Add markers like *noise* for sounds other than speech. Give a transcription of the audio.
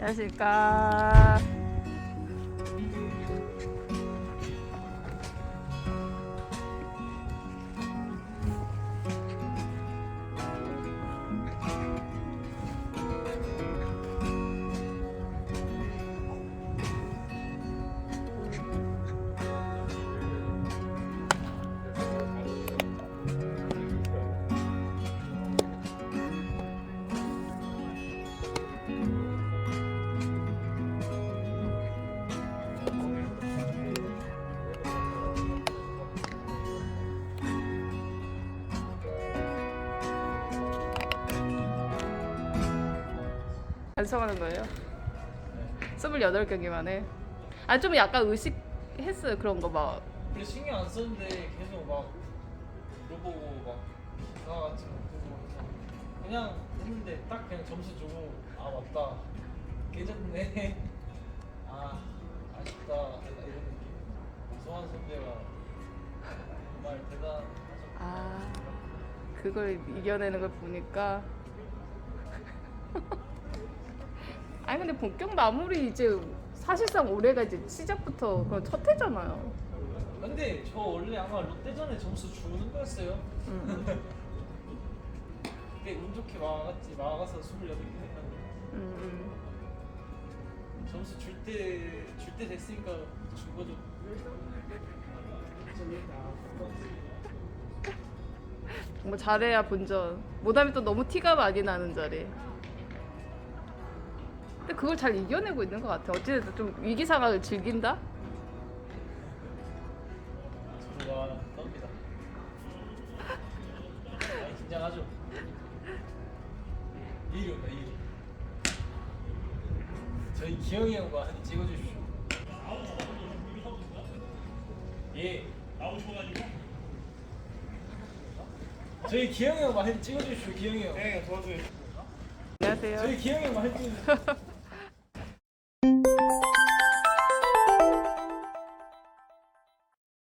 안녕하십니까. 반성하는 거예요? 28경기만 해. 아, 좀 약간 의식했어요. 그런 거 막. 근데 신경 안 썼는데 계속 막 물어보고 막 보고 해서 그냥 했는데 딱 그냥 점수 주고 아 맞다 깨졌네 *laughs* 아 아쉽다 약간 이런 느낌 소환 선배가 정말 대단하죠 아, 그걸 이겨내는 걸 보니까. 아니, 근데 본격도 아무리 이제 사실상 올해가 이제 시작부터 그런 첫 해잖아요. 근데 저 원래 아마 롯데전에 점수 주는 거였어요 음, 근데 운 좋게 막았지 막아서 28개 했는데 음, 음. 점수 줄 때 줄 때 됐으니까 준 거죠 뭐 잘해야 본전. 못하면 또 너무 티가 많이 나는 자리. 근데 그걸 잘 이겨내고 있는 것 같아. 어찌됐든 좀 위기 상황을 즐긴다. 저도가 떱니다. 많이 긴장하죠. 이리 온다 이리. 저희 기영이 형과 한번 찍어주십시오. 예. 저희 기영이 형과 한번 찍어주십시오. 기영이 형. 네, 도와줘요. 안녕하세요. 저희 기영이 형과 한번 찍어주십시오. *laughs*